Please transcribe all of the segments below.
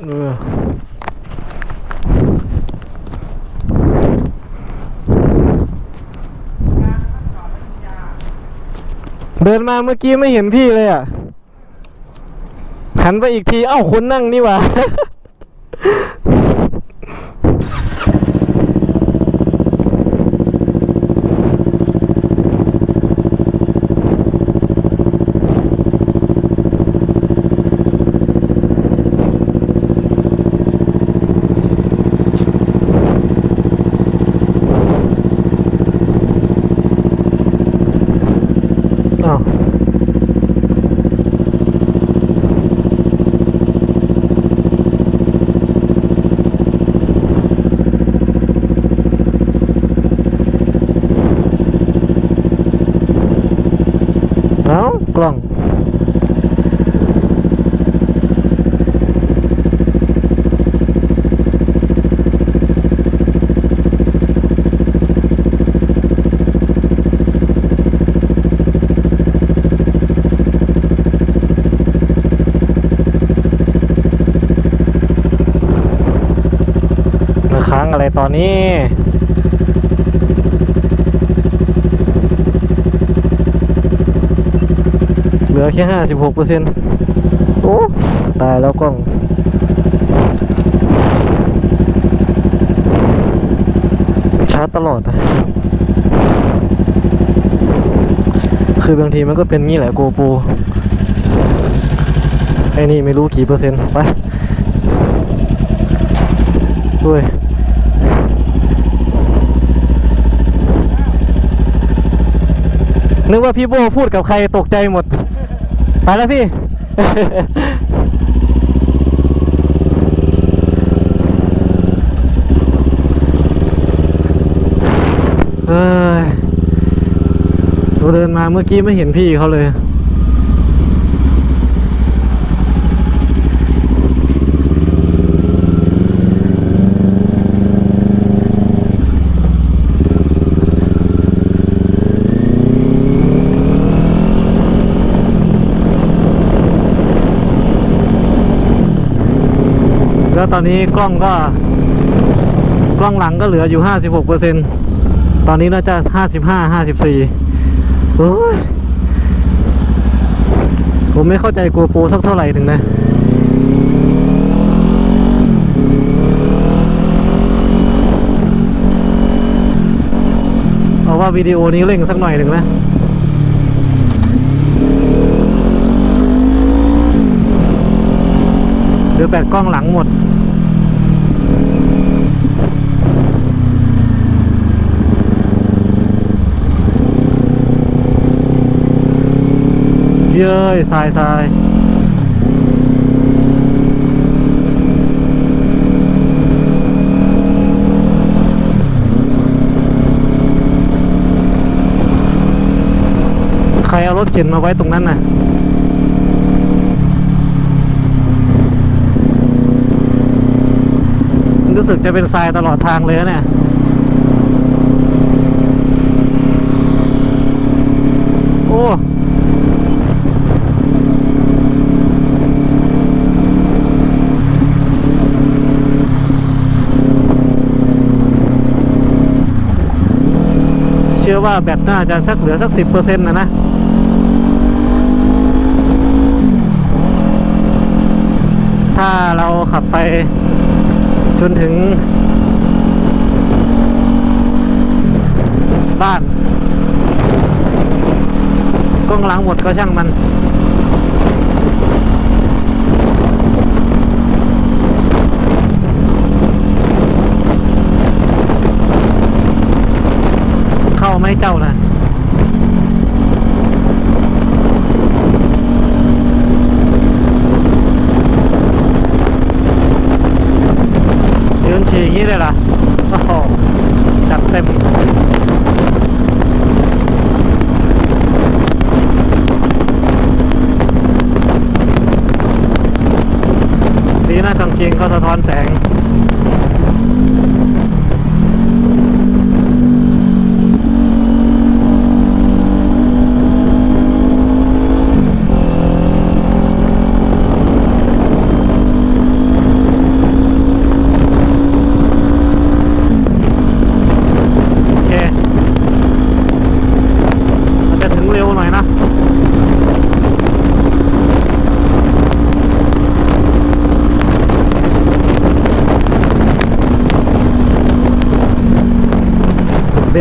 เออเดินมาเมื่อกี้ไม่เห็นพี่เลยอะ หันไปอีกที เอ้าคนนั่งนี่หว่า อ้าวเอ้า กล้องมาค้างอะไรตอนนี้ เห ลือแค่ห้าสิบหกเปอร์เซ็นต์โอ้ ตายแล้วกล้องชาร์จตลอดนะคือบางทีมันก็เป็นงี้แหละโกโปรไอ้นี่ไม่รู้กี่เปอร์เซ็นต์ ไปด้วยนึกว่าพี่โบพูดกับใครตกใจหมด ไปแล้วพี่ เอ้ยเราเดินมาเมื่อกี้ไม่เห็นพี่เขาเลย แล้วตอนนี้กล้องก็ กล้องหลังก็เหลืออยู่ 56เปอร์เซ็นตอนนี้น่าจะ 55 54โอ้ยผมไม่เข้าใจโกโปรสักเท่าไหร่ถึงนะเอาว่าวิดีโอนี้เร่งสักหน่อยหนึ่งนะ เดี๋ยวแบตกล้องหลังหมด เย้ยทรายทรายใครเอารถเข็นมาไว้ตรงนั้นน่ะ รู้สึกจะเป็นทรายตลอดทางเลยนะเนี่ยโอ้เชื่อว่าแบตน่าจะสักเหลือสักสิบเปอร์เซ็นต์นะนะถ้าเราขับไป นถึง บ้าน กล้องหล้างหมดก็ช่างมันเข้าไม่เจ้านะ ยืนฉี่อย่างนี้เลยล่ะ โอ้โห จัดเต็ม ดีนะกางเกงเขาสะท้อนแสง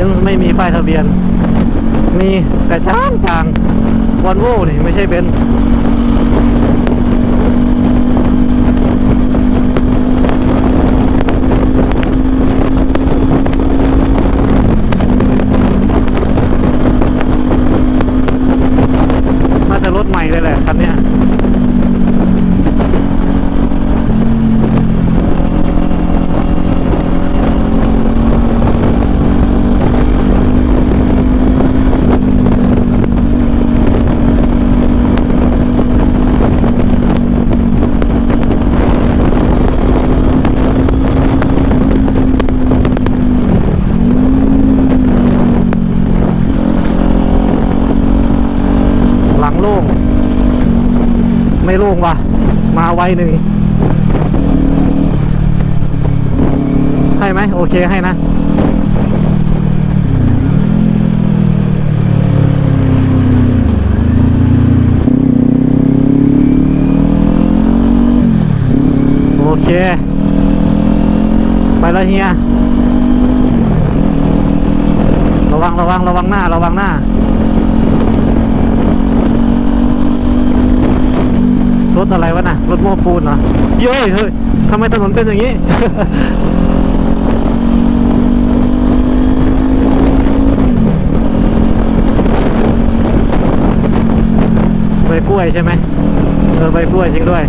นซ์ไม่มีป้ายทะเบียน มีแต่จางจางวอลโว่นี่ไม่ใช่เบนซ์น่าจะรถใหม่เลยแหละคันเนี้ย หลังโล่ง ไม่โล่งว่ะ มาไวหนึ่งให้ไหมโอเคให้นะโอเค ไปแล้วเฮียระวังระวังระวังหน้า ระวังหน้า รถอะไรวะน่ะ รถโม้ปูนเหรอเย้ยเฮ้ยทำไมถนนเป็นอย่างนี้ใบกล้วยใช่ไหมเออใบกล้วยจริงด้วย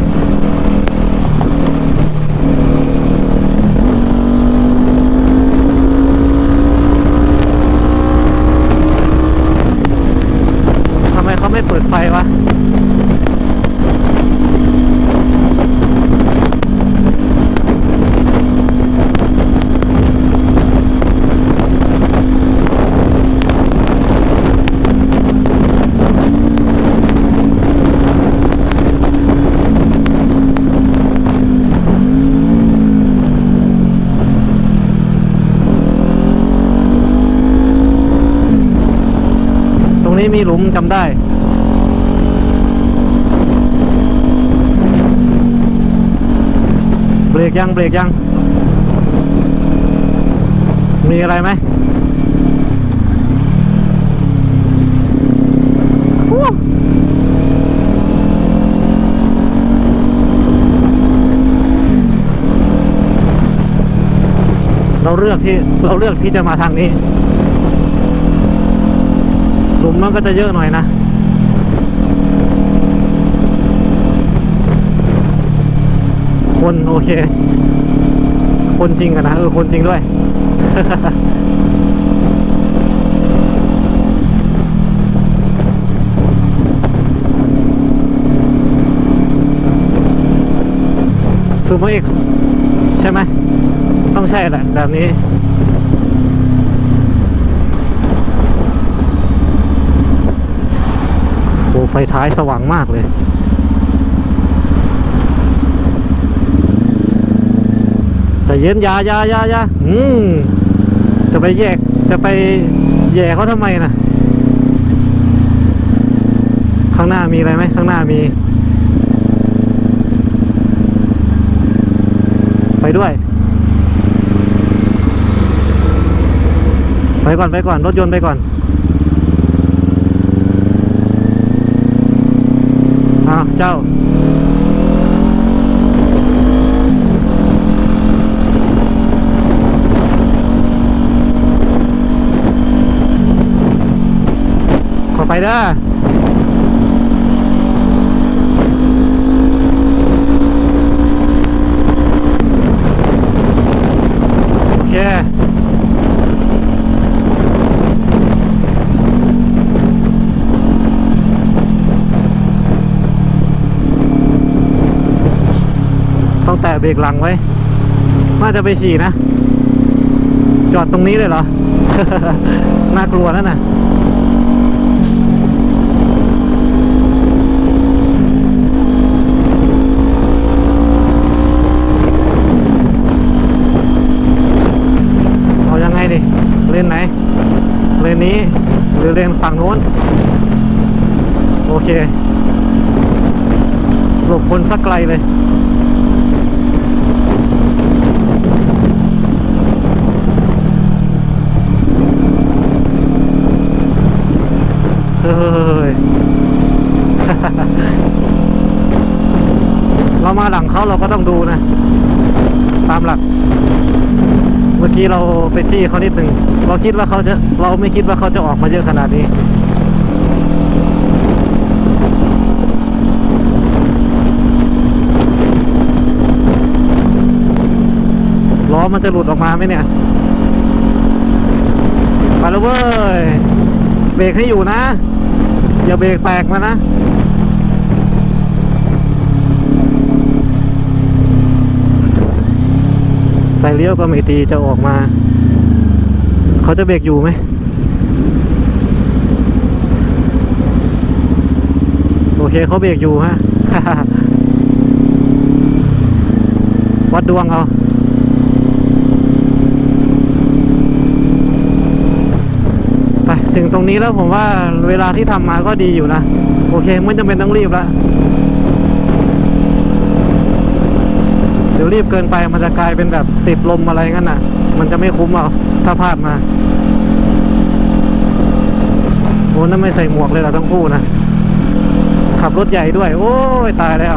ทำไมเขาไม่เปิดไฟวะ ตรงนี้มีหลุมจำได้ เบรก ยังเบรกยัง มีอะไรไหมเราเลือกที่เราเลือกที่จะมาทางนี้หลุมมันก็จะเยอะหน่อยนะ คนโอเค คนจริงกันนะเออคนจริงด้วย ซูเปอร์เอ็กซ์ใช่ไหม ต้องใช่แหละแบบนี้โอ้ไฟท้ายสว่างมากเลย แต่เย็นยายายายาอืมจะไปแยกจะไปแย่เขาทำไมนะข้างหน้ามีอะไรไหมข้างหน้ามี ไปด้วย ไปก่อนไปก่อน รถยนต์ไปก่อนอ้าวเจ้า ขอไป เด้อโอเคต้องแตะเบรกหลังไว้น่าจะไปฉี่นะ จอดตรงนี้เลยเหรอ น่ากลัวนั่นน่ะ รือเลนฝั่งโน้น โอเค หลบคนสักไกลเลยเรามาหลังเขาเราก็ต้องดูนะ ตามหลัก มื่อกี้เราไปจี้เขานิดหนึ่งเราคิดว่าเขาจะเราไม่คิดว่าเขาจะออกมาเยอะขนาดนี้ล้อมันจะหลุดออกมาไหมเนี่ยมาแล้วเว้ยเบรกให้อยู่นะ อย่าเบรกแตกมานะ ใส่เลี้ยวก็ไม่ตีจะออกมา เขาจะเบรกอยู่ไหมโอเคเขาเบรกอยู่ฮะวัดดวงเอาไปถึงตรงนี้แล้วผมว่าเวลาที่ทำมาก็ดีอยู่นะ โอเคไม่จำเป็นต้องรีบแล้ว ดี๋ยวรีบเกินไปมันจะกลายเป็นแบบติดลมอะไรงั้นน่ะ มันจะไม่คุ้มเอาถ้าพลาดมาโอ้นั่นไม่ใส่หมวกเลยเราทั้งคู่นะ ขับรถใหญ่ด้วย โอ้ยตายแล้ว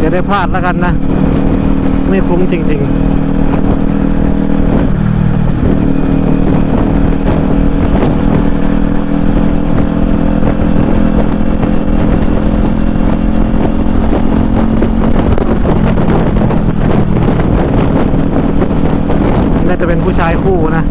อย่าได้พลาดแล้วกันนะ ไม่คุ้มจริง ๆ เป็นผู้ชายคู่นะ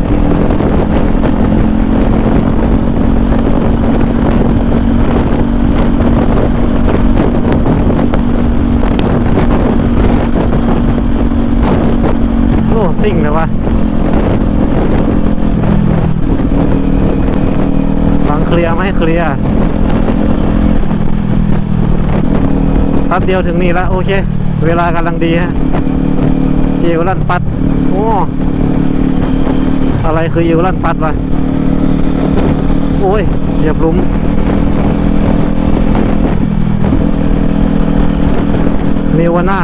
โอ้สิ่งเลยวะหลังเคลียร์ไหมเคลียร์แป๊บเดียวถึงนี่ล้วโอเค เวลากำลังดีฮะเอวลั่นปัด โอ้ อะไรคือเอวลั่นปัดวะโอ้ยเหยียบหลุมเนวาน่า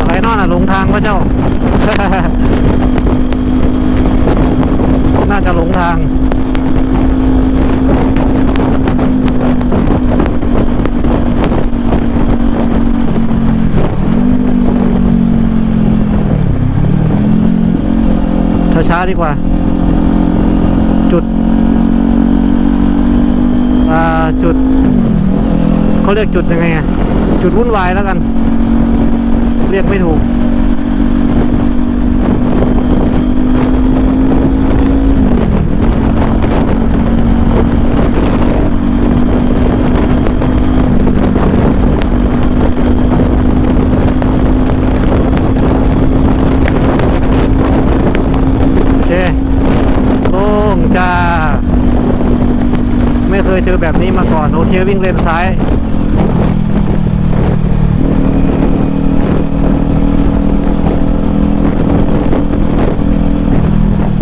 อะไรนอนอะหลงทางวะเจ้า น่าจะหลงทาง ช้าๆ ดีกว่า จุดอ่าจุดเขาเรียกจุดยังไงอะจุดวุ่นวายแล้วกัน เรียกไม่ถูก โอเคโล่งจ้า ไม่เคยเจอ แบบนี้มาก่อนโอเควิ่งเลนซ้าย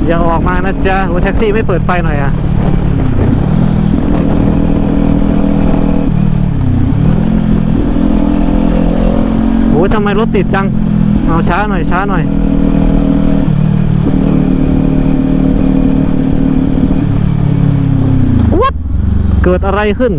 อย่าออกมานะจ๊ะโอ้แท็กซี่ไม่เปิดไฟหน่อยอะโอ้ทำไมรถติดจัง เอาช้าหน่อยช้าหน่อย วัด เกิดอะไรขึ้น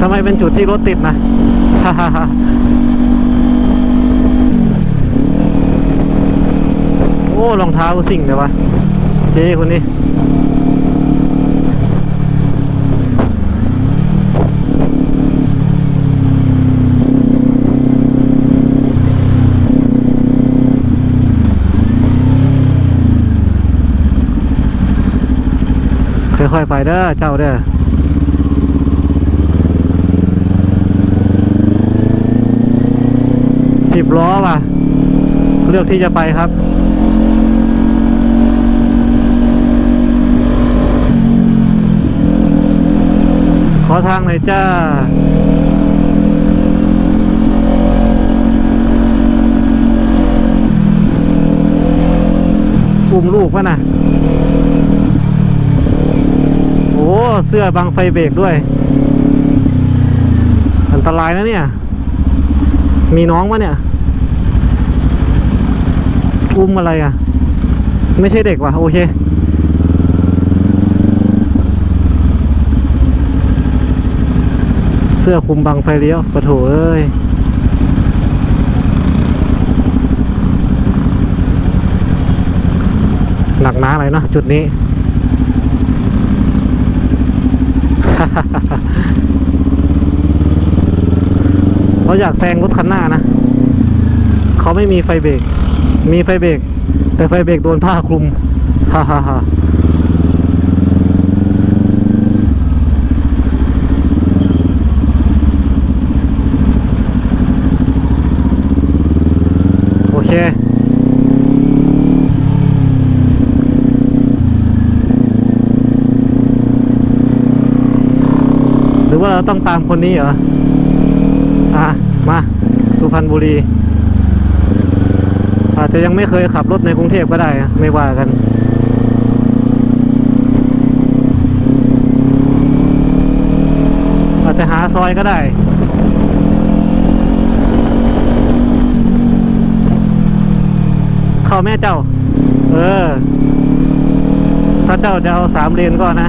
ทำไมเป็นจุดที่รถติดนะโอ้รองเท้าสิ่งเลยวะ เจ๊คนนี้ ค่อยๆไปเด้อเจ้าเด้อสิบล้อว่ะ เลือกที่จะไปครับขอทางหน่อยจ้าโคุมลูกวะน่ะ เสื้อบังไฟเบรกด้วย อันตรายนะเนี่ย มีน้องวะเนี่ย อุ้มอะไรอะ ไม่ใช่เด็กว่ะ โอเคเสื้อคุมบังไฟเลี้ยวปะโถเอ้ย หนักหนาหน่อยเนาะจุดนี้ เขาอยากแซงรถคันหน้านะ เขาไม่มีไฟเบรก มีไฟเบรก แต่ไฟเบรกโดนผ้าคลุม ฮ่าฮ่าฮ่าโอเค หรือว่า เราต้องตามคนนี้เหรอ อะ มา สุพรรณบุรี อาจจะยังไม่เคยขับรถในกรุงเทพก็ได้ไม่ว่ากันอาจจะหาซอยก็ได้เข้าแม่เจ้า เออ ถ้าเจ้าจะเอาสามเลนก็นะ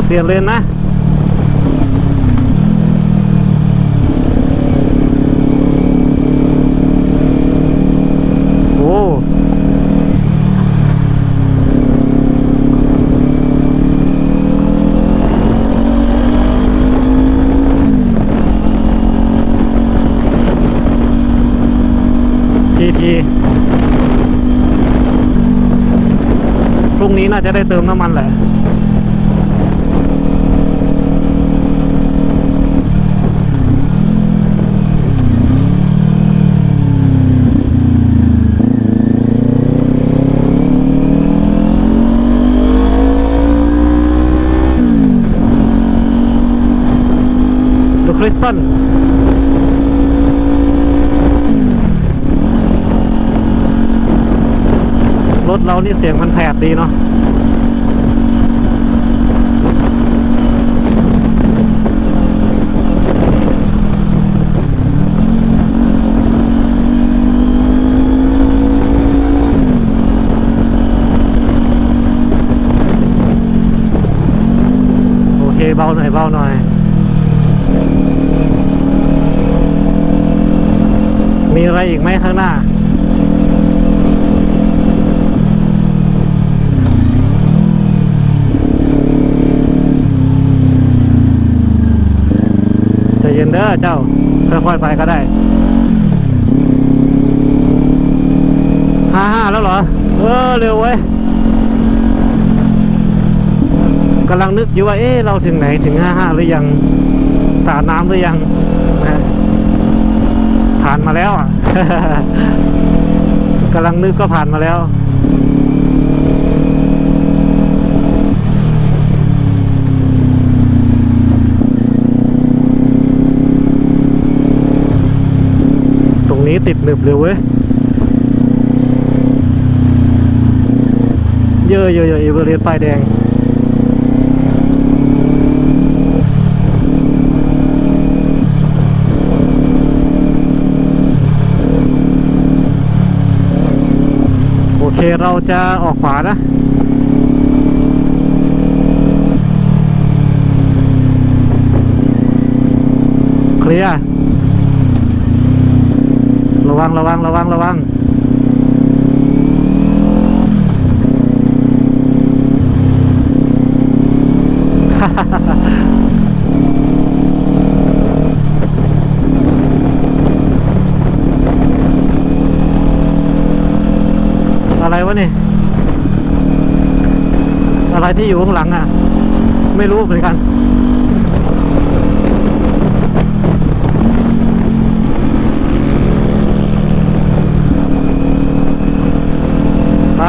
อย่าเปลี่ยนเลนนะโอ้ทีทีพรุ่งนี้น่าจะได้เติมน้ำมันแหละ ดูคริสตันรถเรา นี่เสียงมันแผดดีเนาะโอเคเบาหน่อยเบาหน่อยมีอะไรอีกไหมข้างหน้า เย็นเด้อเจ้าค่อยๆไปก็ได้ห้าห้าแล้วเหรอ เออเร็วเว้ยกำลังนึกอยู่ว่าเอ๊ะเราถึงไหนถึงห้าห้าหรือยังสาดน้ำหรือยังนะผ่านมาแล้วอะกำลังนึกก็ผ่านมาแล้ว นี้ติดหนึบเลยเว้ย เยอะเยอะเยอะเอเวอเรสต์ป้ายแดง โอเคเราจะออกขวานะเคลียร์ ระวังระวังระวังระวังอะไรวะนี่ อะไรที่อยู่ข้างหลังอะ ไม่รู้เหมือนกัน ไป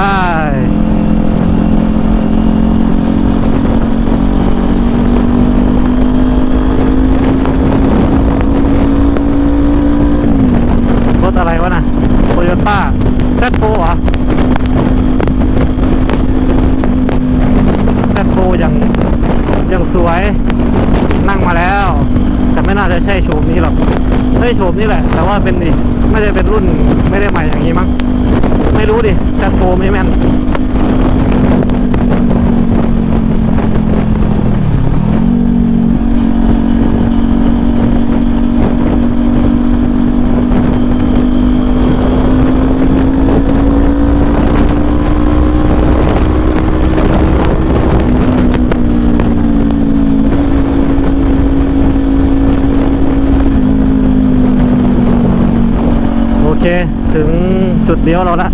โฉมนี่แหละ แต่ ว่าเป็นอีกน่าจะเป็นรุ่นไม่ได้ใหม่อย่างนี้มั้ง ไม่รู้ดิแซดโฟไม่แม่น โอเค ถึง จุดเลี้ยวเราละ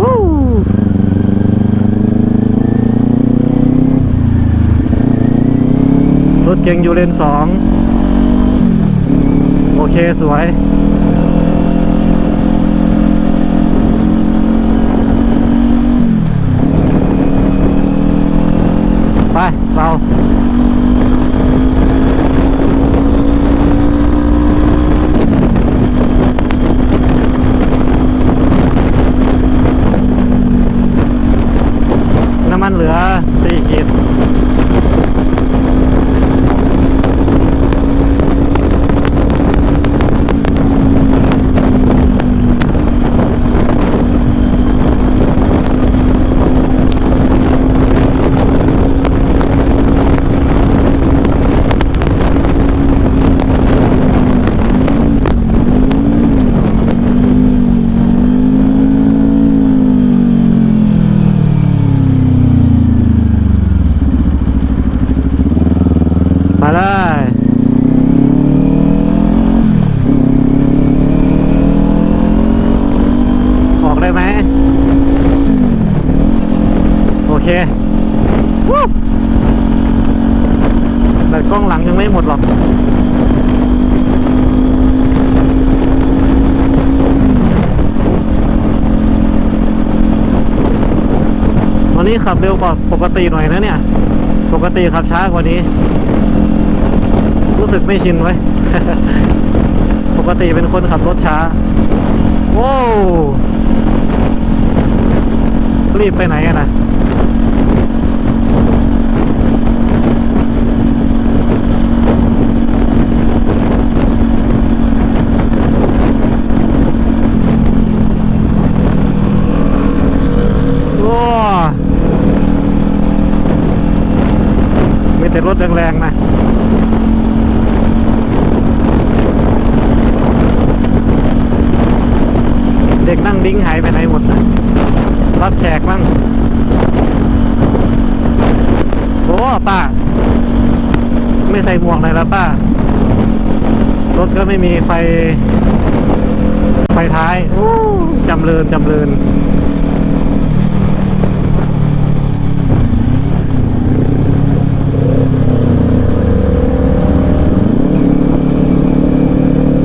วู้รถเก๋งอยู่เลนสอง โอเค สวย ไป เรา น้ำมันเหลือ 4 ขีด มาเลยออกได้ไหม โอเควู้แต่กล้องหลังยังไม่หมดหรอก วันนี้ ขับเร็วกว่าปกติหน่อยนะเนี่ย ปกติขับช้ากว่านี้ รู้สึกไม่ชินไว้ ปกติเป็นคนขับรถช้า โว้รีบไปไหนอะนะ โอ้มีแต่รถแรงๆนะ เด็กนั่งดิ้งหายไปไหนหมดนะรับแขกบ้างโอ้ป้า ไม่ใส่ หมวกเลยล้วป้ารถก็ไม่มีไฟ ไฟท้ายโอ้จำเริญจำเริญ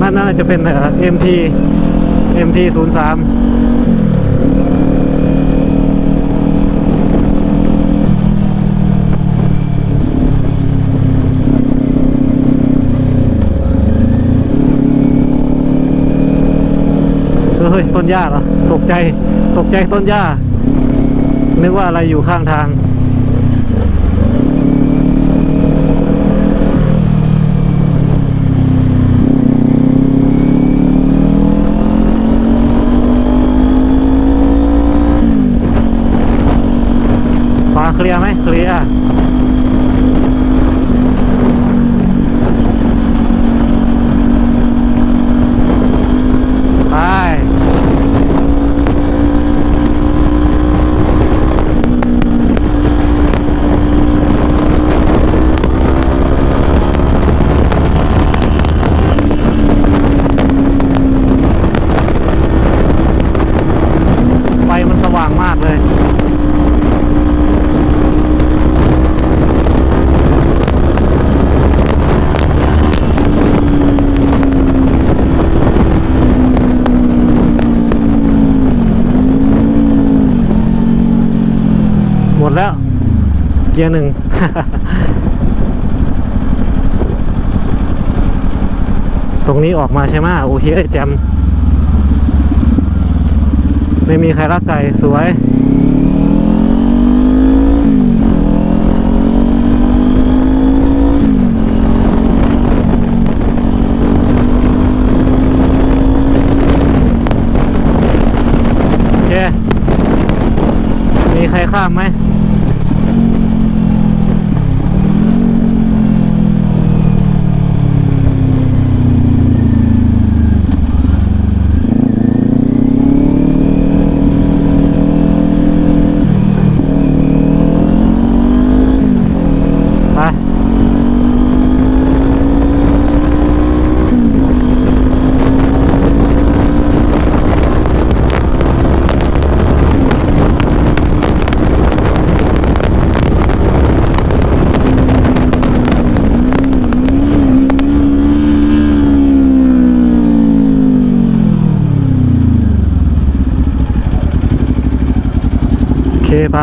นั่นน่าจะเป็นเอ่อ MT MT ศูนย์สาม ต้นหญ้าเหรอตกใจตกใจต้นหญ้า นึกว่าอะไรอยู่ข้างทาง ฟ้าเคลียร์ไหมเคลียร์ไปไฟมันสว่างมากเลย หมดแล้ว เกียร์หนึ่งตรงนี้ออกมาใช่ไหมโอเคแจมไม่มีใครรักไก่สวยโอเคมีใครข้ามไหม ไป โอเค ไป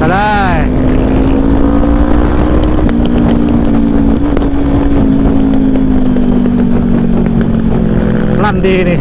ก็ได้ ลั่น ดีนี่